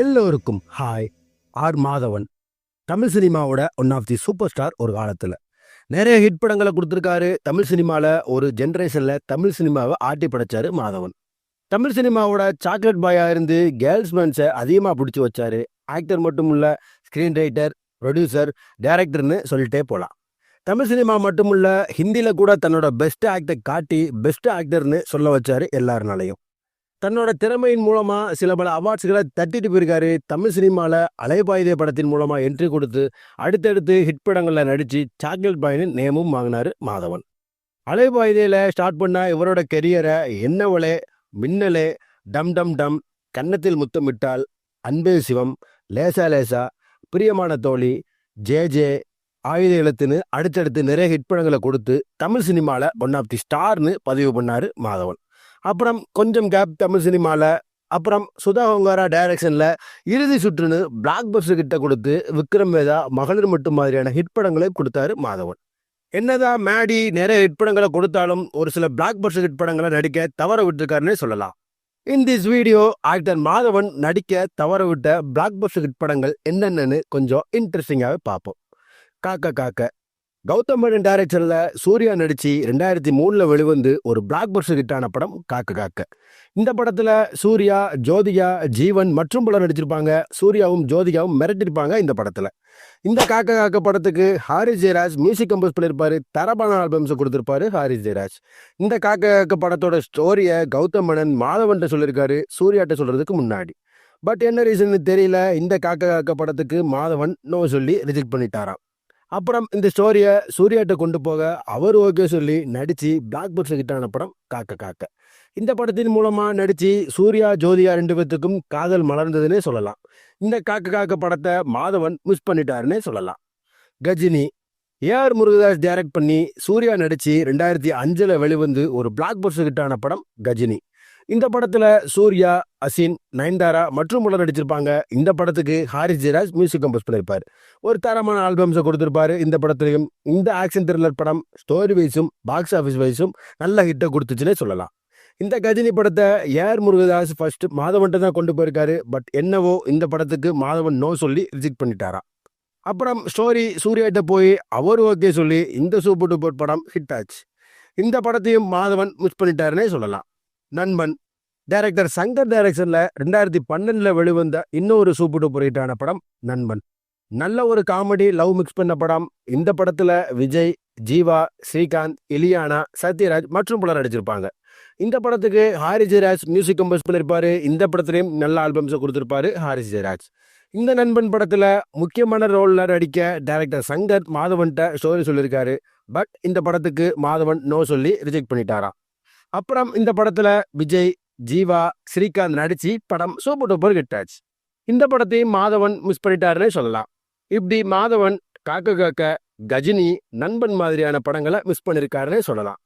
எல்லோருக்கும் hi R Madhavan. Tamil சினிமாவோட one of the super star ஒரு காலத்தில். நிறைய ஹிட் படங்களை கொடுத்துருக்காரு. தமிழ் சினிமாவில் ஒரு ஜென்ரேஷனில் தமிழ் சினிமாவை ஆட்டி படைச்சாரு மாதவன். தமிழ் சினிமாவோட சாக்லேட் பாயாக இருந்து கேர்ள்ஸ் மேன்ஸை அதிகமாக பிடிச்சி வச்சாரு. ஆக்டர் மட்டும் இல்ல ஸ்க்ரீன் ரைட்டர் ப்ரொடியூசர் டைரக்டர்னு சொல்லிட்டே போகலாம் தமிழ் சினிமா மட்டும் இல்லை ஹிந்தியில் கூட தன்னோட பெஸ்ட் ஆக்டை காட்டி பெஸ்ட் ஆக்டர்னு சொல்ல வச்சாரு எல்லாருனாலையும் தன்னோட திறமையின் மூலமா சில பல அவார்ட்ஸ்களை தட்டிட்டு போயிருக்காரு. தமிழ் சினிமாவில் அலைபாயுதே படத்தின் மூலமா என்ட்ரி கொடுத்து அடுத்தடுத்து ஹிட் படங்களில் நடிச்சு சாக்லேட் பாயின்னு நேமும் வாங்கினாரு மாதவன். அலைபாயுதையில் ஸ்டார்ட் பண்ண இவரோட கெரியரை என்னவளே மின்னலே டம் டம் டம் கன்னத்தில் முத்தமிட்டால் அன்பே சிவம் லேசா லேசா பிரியமான தோழி ஜே ஜே ஆயுத எழுத்துன்னு அடுத்தடுத்து நிறைய ஹிட் படங்களை கொடுத்து தமிழ் சினிமாவில் ஒன் ஆஃப் தி ஸ்டார்னு பதிவு பண்ணாரு மாதவன். அப்புறம் கொஞ்சம் கேப் தமிழ் சினிமாவில் அப்புறம் சுதா ஹோங்காரா டைரக்ஷனில் இறுதி சுற்றுன்னு பிளாக் பஸ்டர் கிட்ட கொடுத்து விக்ரம் வேதா மகளிர் மட்டும் மாதிரியான ஹிட் படங்களை கொடுத்தாரு மாதவன். என்னதான் மேடி நிறைய ஹிட் படங்களை கொடுத்தாலும் ஒரு சில பிளாக் பஸ்டர் ஹிட் படங்களை நடிக்க தவற விட்டுருக்காருன்னே சொல்லலாம். In this video actor Madhavan நடிக்க தவற விட்ட பிளாக் பஸ்டர் ஹிட் படங்கள் என்னென்னு கொஞ்சம் இன்ட்ரெஸ்டிங்காகவே பார்ப்போம். காக்க காக்க. கௌதம் மேனன் டைரக்ஷன்ல சூர்யா நடிச்சு ரெண்டாயிரத்தி மூணில் வெளிவந்து ஒரு பிளாக் பஸ்டர் ஹிட்டான படம் காக்க காக்க. இந்த படத்தில் சூர்யா ஜோதிகா ஜீவன் மற்றும் பலர் நடிச்சிருப்பாங்க. சூர்யாவும் ஜோதிகாவும் மிரட்டிருப்பாங்க இந்த படத்தில். இந்த காக்க காக்க படத்துக்கு ஹாரி ஜெயராஜ் மியூசிக் கம்போஸ் பண்ணியிருப்பார் தரபான ஆல்பம்ஸ் கொடுத்துருப்பாரு ஹாரி ஜெயராஜ். இந்த காக்க காக்க படத்தோட ஸ்டோரியை கௌதம் மேனன் மாதவன்ட்ட சொல்லியிருக்காரு சூர்யாட்ட சொல்கிறதுக்கு முன்னாடி. பட் என்ன ரீசன் தெரியல. இந்த காக்க காக்க படத்துக்கு மாதவன் நோ சொல்லி ரிஜெக்ட் பண்ணிட்டாராம். அப்புறம் இந்த ஸ்டோரியை சூர்யாட்ட கொண்டு போக அவர் ஓகே சொல்லி நடித்து பிளாக் பஸ்டர் ஹிட்டான படம் காக்க காக்க. இந்த படத்தின் மூலமாக நடித்து சூர்யா ஜோதியா ரெண்டு பேர்த்துக்கும் காதல் மலர்ந்ததுன்னே சொல்லலாம். இந்த காக்க காக்க படத்தை மாதவன் மிஸ் பண்ணிட்டாருன்னே சொல்லலாம். கஜினி ஏஆர் முருகதாஸ் டைரக்ட் பண்ணி சூர்யா நடித்து ரெண்டாயிரத்தி அஞ்சில் வெளிவந்து ஒரு பிளாக் பஸ்டர் ஹிட்டான படம் கஜினி. இந்த படத்துல சூர்யா அசின் நயன்தாரா மற்றும் உலர் நடிச்சிருப்பாங்க. இந்த படத்துக்கு ஹாரிஸ் ஜெயராஜ் மியூசிக் கம்போஸ் பண்ணியிருப்பார். ஒரு தரமான ஆல்பம்ஸை கொடுத்துருப்பாரு இந்த படத்துலையும். இந்த ஆக்ஷன் த்ரில்லர் படம் ஸ்டோரி வைஸும் பாக்ஸ் ஆஃபீஸ் வைஸும் நல்ல ஹிட்டை கொடுத்துச்சுன்னே சொல்லலாம். இந்த கஜினி படத்தை ஏஆர் முருகதாஸ் ஃபர்ஸ்ட் மாதவன்ட்ட தான் கொண்டு போயிருக்காரு. பட் என்னவோ இந்த படத்துக்கு மாதவன் நோ சொல்லி ரிஜெக்ட் பண்ணிட்டாரா அப்புறம் ஸ்டோரி சூர்யாட்ட போய் அவர் ஓகே சொல்லி இந்த சூப்பர் டூப்பர் படம் ஹிட் ஆச்சு. இந்த படத்தையும் மாதவன் மிஸ் பண்ணிட்டாருன்னே சொல்லலாம். நண்பன். டைரக்டர் சங்கர் டைரக்ஷன்ல ரெண்டாயிரத்தி பன்னெண்டுல வெளிவந்த இன்னொரு சூப்பர் டூப்பர் ஹிட்டான படம் நண்பன். நல்ல ஒரு காமெடி லவ் மிக்ஸ் பண்ண படம். இந்த படத்துல விஜய் ஜீவா ஸ்ரீகாந்த் இலியானா சத்யராஜ் மற்றும் பலர் நடிச்சிருப்பாங்க. இந்த படத்துக்கு ஹாரி ஜெயராஜ் மியூசிக் கம்போஸ் பண்ணியிருப்பாரு இந்த படத்துலையும் நல்ல ஆல்பம்ஸை கொடுத்துருப்பாரு ஹாரி ஜெயராஜ். இந்த நண்பன் படத்துல முக்கியமான ரோல்ல நடிக்க டைரக்டர் சங்கர் மாதவன்ட்ட ஸ்டோரி சொல்லியிருக்காரு பட் இந்த படத்துக்கு மாதவன் நோ சொல்லி ரிஜெக்ட் பண்ணிட்டாராம். அப்புறம் இந்த படத்தில் விஜய் ஜீவா ஸ்ரீகாந்த் நடித்து படம் சூப்பர் டூப்பர் கிட்டாச்சு. இந்த படத்தையும் மாதவன் மிஸ் பண்ணிட்டாருன்னே சொல்லலாம். இப்படி மாதவன் காக்க காக்க கஜினி நண்பன் மாதிரியான படங்களை மிஸ் பண்ணியிருக்காருன்னே சொல்லலாம்.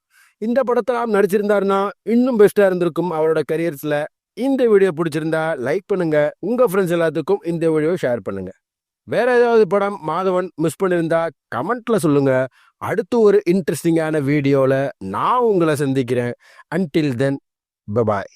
இந்த படத்தெல்லாம் நடிச்சிருந்தாருன்னா இன்னும் பெஸ்ட்டாக இருந்திருக்கும் அவரோட கரியர்ஸில் இந்த வீடியோ பிடிச்சிருந்தா லைக் பண்ணுங்க. உங்கள் ஃப்ரெண்ட்ஸ் எல்லாத்துக்கும் இந்த வீடியோ ஷேர் பண்ணுங்க. வேற ஏதாவது படம் மாதவன் மிஸ் பண்ணியிருந்தா கமெண்ட்ல சொல்லுங்க. அடுத்து ஒரு இன்ட்ரெஸ்டிங்கான வீடியோவில் நான் உங்களை சந்திக்கிறேன். Until then bye bye